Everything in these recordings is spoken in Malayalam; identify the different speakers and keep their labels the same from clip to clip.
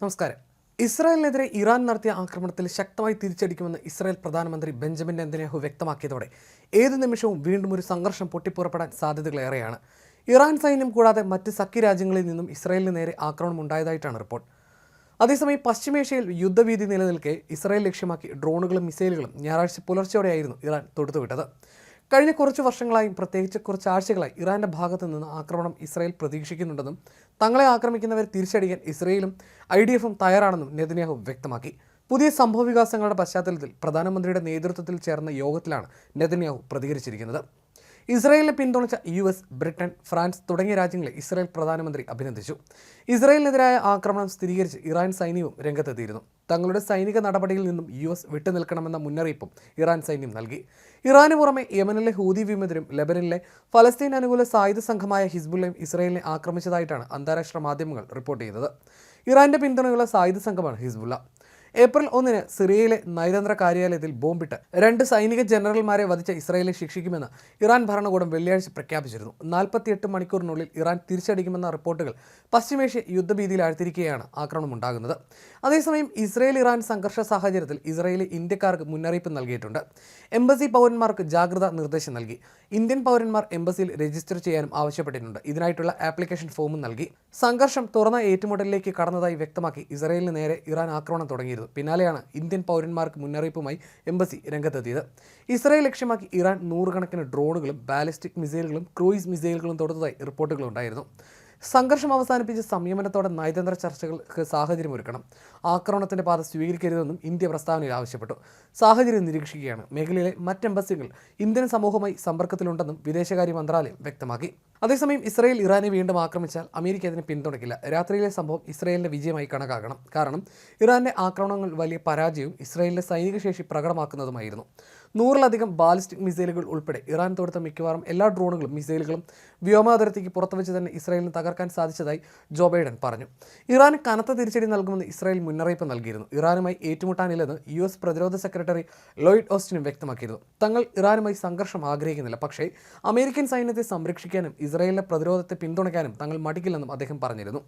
Speaker 1: നമസ്കാരം. ഇസ്രായേലിനെതിരെ ഇറാൻ നടത്തിയ ആക്രമണത്തിൽ ശക്തമായി തിരിച്ചടിക്കുമെന്ന് ഇസ്രായേൽ പ്രധാനമന്ത്രി ബെഞ്ചമിൻ നെതന്യാഹു വ്യക്തമാക്കിയതോടെ ഏത് നിമിഷവും വീണ്ടും ഒരു സംഘർഷം പൊട്ടിപ്പുറപ്പെടാൻ സാധ്യതകളേറെയാണ് ഇറാൻ സൈന്യം കൂടാതെ മറ്റ് സഖ്യ രാജ്യങ്ങളിൽ നിന്നും ഇസ്രായേലിന് നേരെ ആക്രമണം ഉണ്ടായതായിട്ടാണ് റിപ്പോർട്ട്. അതേസമയം പശ്ചിമേഷ്യയിൽ യുദ്ധഭീതി നിലനിൽക്കെ ഇസ്രായേൽ ലക്ഷ്യമാക്കി ഡ്രോണുകളും മിസൈലുകളും ഞായറാഴ്ച പുലർച്ചെയോടെയായിരുന്നു ഇറാൻ തൊടുത്തുവിട്ടത്. കഴിഞ്ഞ കുറച്ച് വർഷങ്ങളായും പ്രത്യേകിച്ച് കുറച്ച് ആഴ്ചകളായി ഇറാന്റെ ഭാഗത്തു നിന്ന് ആക്രമണം ഇസ്രായേൽ പ്രതീക്ഷിക്കുന്നുണ്ടെന്നും തങ്ങളെ ആക്രമിക്കുന്നവരെ തിരിച്ചടിക്കാൻ ഇസ്രയേലും ഐ ഡി എഫും തയ്യാറാണെന്നും നെതന്യാഹു വ്യക്തമാക്കി. പുതിയ സംഭവ വികാസങ്ങളുടെ പശ്ചാത്തലത്തിൽ പ്രധാനമന്ത്രിയുടെ നേതൃത്വത്തിൽ ചേർന്ന യോഗത്തിലാണ് നെതന്യാഹു പ്രതികരിച്ചിരിക്കുന്നത്. ഇസ്രായേലിനെ പിന്തുണച്ച യു എസ് ബ്രിട്ടൻ ഫ്രാൻസ് തുടങ്ങിയ രാജ്യങ്ങളെ ഇസ്രായേൽ പ്രധാനമന്ത്രി അഭിനന്ദിച്ചു. ഇസ്രായേലിനെതിരായ ആക്രമണം സ്ഥിരീകരിച്ച് ഇറാൻ സൈന്യവും രംഗത്തെത്തിയിരുന്നു. തങ്ങളുടെ സൈനിക നടപടിയിൽ നിന്നും യു എസ് വിട്ടുനിൽക്കണമെന്ന മുന്നറിയിപ്പും ഇറാൻ സൈന്യം നൽകി. ഇറാന് പുറമെ യമനിലെ ഹൂതി വിമതരും ലെബനനിലെ ഫലസ്തീൻ അനുകൂല സായുധ സംഘമായ ഹിസ്ബുള്ളയും ഇസ്രായേലിനെ ആക്രമിച്ചതായിട്ടാണ് അന്താരാഷ്ട്ര മാധ്യമങ്ങൾ റിപ്പോർട്ട് ചെയ്തത് ഇറാന്റെ പിന്തുണയുള്ള സായുധ സംഘമാണ് ഹിസ്ബുള്ള. ഏപ്രിൽ ഒന്നിന് സിറിയയിലെ നയതന്ത്ര കാര്യാലയത്തിൽ ബോംബിട്ട് രണ്ട് സൈനിക ജനറൽമാരെ വധിച്ച ഇസ്രായേലിനെ ശിക്ഷിക്കുമെന്ന് ഇറാൻ ഭരണകൂടം വെള്ളിയാഴ്ച പ്രഖ്യാപിച്ചിരുന്നു. നാൽപ്പത്തിയെട്ട് മണിക്കൂറിനുള്ളിൽ ഇറാൻ തിരിച്ചടിക്കുമെന്ന റിപ്പോർട്ടുകൾ പശ്ചിമേഷ്യ യുദ്ധഭീതിയിൽ യുദ്ധഭീതിയിലാഴ്ത്തിരിക്കെയാണ് ആക്രമണം ഉണ്ടാകുന്നത്. അതേസമയം ഇസ്രായേൽ ഇറാൻ സംഘർഷ സാഹചര്യത്തിൽ ഇസ്രായേലി ഇന്ത്യക്കാർക്ക് മുന്നറിയിപ്പ് നൽകിയിട്ടുണ്ട്. എംബസി പൗരന്മാർക്ക് ജാഗ്രത നിർദ്ദേശം നൽകി. ഇന്ത്യൻ പൗരന്മാർ എംബസിയിൽ രജിസ്റ്റർ ചെയ്യാനും ആവശ്യപ്പെട്ടിട്ടുണ്ട്. ഇതിനായിട്ടുള്ള ആപ്ലിക്കേഷൻ ഫോമും നൽകി. സംഘർഷം തുറന്ന ഏറ്റുമുട്ടലിലേക്ക് കടന്നതായി വ്യക്തമാക്കി ഇസ്രായേലിന് നേരെ ഇറാൻ ആക്രമണം തുടങ്ങിയിരുന്നു. പിന്നാലെയാണ് ഇന്ത്യൻ പൗരന്മാർക്ക് മുന്നറിയിപ്പുമായി എംബസി രംഗത്തെത്തിയത്. ഇസ്രായേൽ ലക്ഷ്യമാക്കി ഇറാൻ നൂറുകണക്കിന് ഡ്രോണുകളും ബാലിസ്റ്റിക് മിസൈലുകളും ക്രൂയിസ് മിസൈലുകളും തൊടുത്തതായി റിപ്പോർട്ടുകളുണ്ടായിരുന്നു. സംഘർഷം അവസാനിപ്പിച്ച് സംയമനത്തോടെ നയതന്ത്ര ചർച്ചകൾക്ക് സാഹചര്യമൊരുക്കണം. ആക്രമണത്തിന്റെ പാത സ്വീകരിക്കരുതെന്നും ഇന്ത്യ പ്രസ്താവനയിൽ ആവശ്യപ്പെട്ടു. സാഹചര്യം നിരീക്ഷിക്കുകയാണ്. മേഖലയിലെ മറ്റ് എംബസികൾ ഇന്ത്യൻ സമൂഹവുമായി സമ്പർക്കത്തിലുണ്ടെന്നും വിദേശകാര്യ മന്ത്രാലയം വ്യക്തമാക്കി. അതേസമയം ഇസ്രായേൽ ഇറാനെ വീണ്ടും ആക്രമിച്ചാൽ അമേരിക്ക അതിനെ പിന്തുണയ്ക്കില്ല. രാത്രിയിലെ സംഭവം ഇസ്രായേലിന്റെ വിജയമായി കണക്കാക്കണം. കാരണം ഇറാന്റെ ആക്രമണങ്ങൾ വലിയ പരാജയവും ഇസ്രായേലിന്റെ സൈനിക ശേഷി പ്രകടമാക്കുന്നതുമായിരുന്നു. നൂറിലധികം ബാലിസ്റ്റിക് മിസൈലുകൾ ഉൾപ്പെടെ ഇറാൻ തൊടുത്ത മിക്കവാറും എല്ലാ ഡ്രോണുകളും മിസൈലുകളും വ്യോമാതിർത്തിക്ക് പുറത്തുവച്ച് തന്നെ ഇസ്രായേലിന് തകർക്കാൻ സാധിച്ചതായി ജോ ബൈഡൻ പറഞ്ഞു. ഇറാൻ കനത്ത തിരിച്ചടി നൽകുമെന്ന് ഇസ്രായേൽ മുന്നറിയിപ്പ് നൽകിയിരുന്നു. ഇറാനുമായി ഏറ്റുമുട്ടാനില്ലെന്ന് യു എസ് പ്രതിരോധ സെക്രട്ടറി ലോയിഡ് ഓസ്റ്റിനും വ്യക്തമാക്കിയിരുന്നു. തങ്ങൾ ഇറാനുമായി സംഘർഷം ആഗ്രഹിക്കുന്നില്ല പക്ഷേ അമേരിക്കൻ സൈന്യത്തെ സംരക്ഷിക്കാനും ഇസ്രായേലിന്റെ പ്രതിരോധത്തെ പിന്തുണയ്ക്കാനും തങ്ങൾ മടിക്കില്ലെന്നും അദ്ദേഹം പറഞ്ഞിരുന്നു.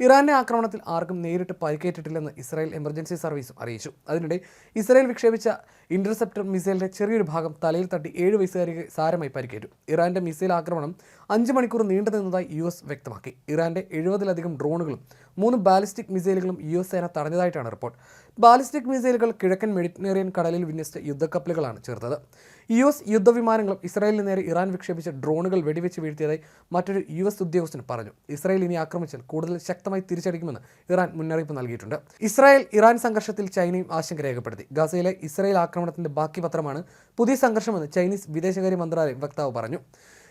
Speaker 1: ഇറാന്റെ ആക്രമണത്തിൽ ആർക്കും നേരിട്ട് പരിക്കേറ്റിട്ടില്ലെന്ന് ഇസ്രായേൽ എമർജൻസി സർവീസും അറിയിച്ചു. അതിനിടെ ഇസ്രായേൽ വിക്ഷേപിച്ച ഇന്റർസെപ്റ്റർ ചെറിയൊരു ഭാഗം തലയിൽ തട്ടി ഏഴ് വയസ്സുകാരിക്ക് സാരമായി പരിക്കേറ്റു. ഇറാന്റെ മിസൈൽ ആക്രമണം അഞ്ച് മണിക്കൂർ നീണ്ടു നിന്നതായി യു എസ് വ്യക്തമാക്കി. ഇറാന്റെ എഴുപതിലധികം ഡ്രോണുകളും മൂന്ന് ബാലിസ്റ്റിക് മിസൈലുകളും യു എസ് സേന തടഞ്ഞതായിട്ടാണ് റിപ്പോർട്ട്. ബാലിസ്റ്റിക് മിസൈലുകൾ കിഴക്കൻ മെഡിറ്ററേനിയൻ കടലിൽ വിന്യസിച്ച യുദ്ധക്കപ്പലുകളാണ് ചേർത്തത് യു എസ് യുദ്ധവിമാനങ്ങളും ഇസ്രായേലിന് നേരെ ഇറാൻ വിക്ഷേപിച്ച ഡ്രോണുകൾ വെടിവെച്ച് വീഴ്ത്തിയതായി മറ്റൊരു യു എസ് ഉദ്യോഗസ്ഥൻ പറഞ്ഞു. ഇസ്രായേൽ ഇനി ആക്രമിച്ചാൽ കൂടുതൽ ശക്തമായി തിരിച്ചടിക്കുമെന്ന് ഇറാൻ മുന്നറിയിപ്പ് നൽകിയിട്ടുണ്ട്. ഇസ്രായേൽ ഇറാൻ സംഘർഷത്തിൽ ചൈനയും ആശങ്ക രേഖപ്പെടുത്തി. ഗസയിലെ ഇസ്രായേൽ ആക്രമണത്തിന്റെ ബാക്കി പത്രമാണ് പുതിയ സംഘർഷമെന്ന് ചൈനീസ് വിദേശകാര്യ മന്ത്രാലയം വക്താവ് പറഞ്ഞു.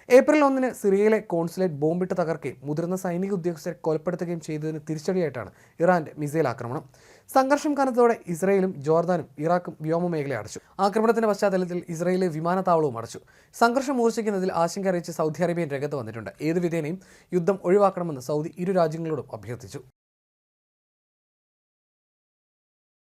Speaker 1: ഏപ്രിൽ ഒന്നിന് സിറിയയിലെ കോൺസുലേറ്റ് ബോംബിട്ട് തകർക്കുകയും മുതിർന്ന സൈനിക ഉദ്യോഗസ്ഥരെ കൊലപ്പെടുത്തുകയും ചെയ്തതിന് തിരിച്ചടിയായിട്ടാണ് ഇറാന്റെ മിസൈൽ ആക്രമണം. സംഘർഷം കനത്തോടെ ഇസ്രയേലും ജോർദാനും ഇറാഖും വ്യോമമേഖല അടച്ചു. ആക്രമണത്തിന്റെ പശ്ചാത്തലത്തിൽ ഇസ്രയേലിലെ വിമാനത്താവളവും അടച്ചു. സംഘർഷം മൂർച്ഛിക്കുന്നതിൽ ആശങ്ക അറിയിച്ച് സൗദി അറേബ്യൻ രംഗത്ത് വന്നിട്ടുണ്ട്. ഏതുവിധേനയും യുദ്ധം ഒഴിവാക്കണമെന്ന് സൗദി ഇരു രാജ്യങ്ങളോടും അഭ്യർത്ഥിച്ചു.